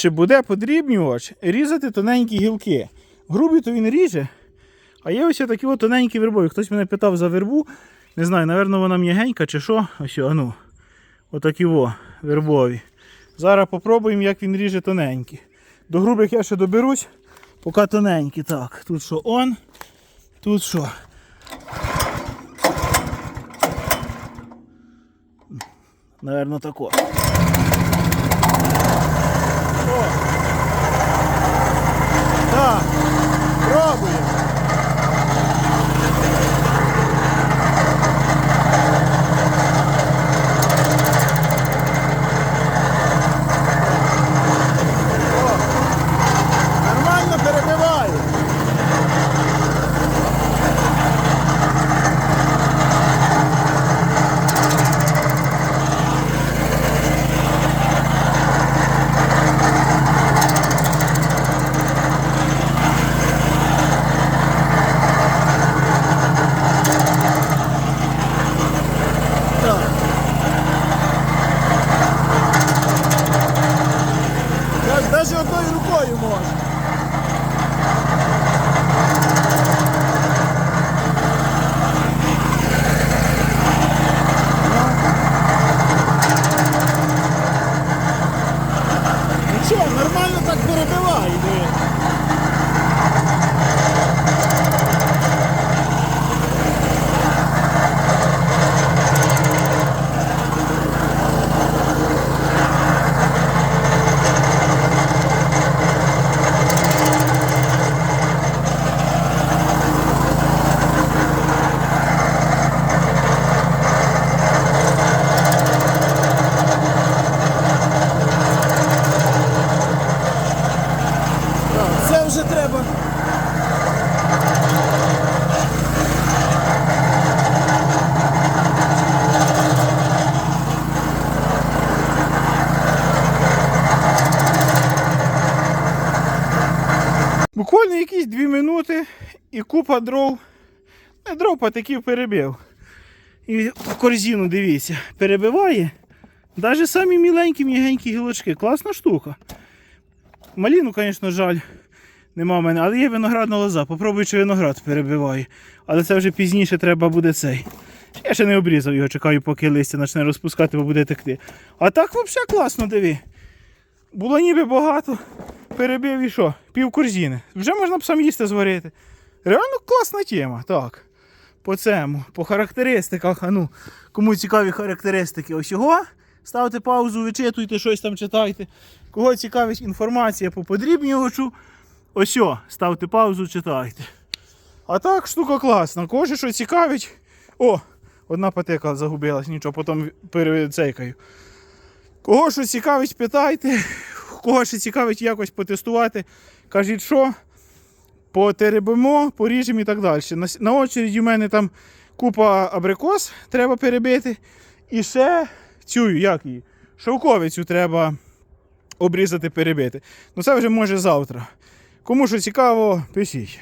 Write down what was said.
чи буде подрібнювач різати тоненькі гілки. Грубі то він ріже, а є ось такі от тоненькі вербові. Хтось мене питав за вербу. Не знаю, напевно, вона м'ягенька чи що. Ось, а ну. Отакі во, вербові. Зараз попробуємо, як він ріже тоненькі. До грубих я ще доберусь, поки тоненькі. Так, тут що он, тут що. Наверно, тако. О. Так, пробуємо. Навіть одною рукою можна. Нічого, нормально так перебиває. Вже треба. Буквально якісь дві минути і купа дров. Не дров патиків перебив. І корзину, дивіться, перебиває. Навіть самі міленькі м'ягенькі гілочки. Класна штука. Маліну, звісно, жаль, нема в мене, але є виноградна лоза. Попробую, чи виноград перебиває. Але це вже пізніше треба буде цей. Я ще не обрізав його, чекаю, поки листя почне розпускати, бо буде текти. А так взагалі класно, диви. Було ніби багато. Перебив і що? Пів корзини. Вже можна б сам їсти зварити. Реально класна тема. Так. По цьому, по характеристиках. А ну, кому цікаві характеристики ось його. Ставте паузу, вичитуйте, щось там читайте. Кого цікавить інформація по подрібнювачу, ось ставте паузу, читайте. А так, штука класна. Кого що цікавить. О, одна патека загубилась, нічого, потім перецейкаю. Кого що цікавить, питайте. Кого ще цікавить якось потестувати, кажіть, що потеребимо, поріжемо і так далі. На, на очереді у мене там купа абрикос треба перебити. І ще цю, як її, шовковицю треба обрізати, перебити. Ну це вже може завтра. Кому що цікаво, пишіть.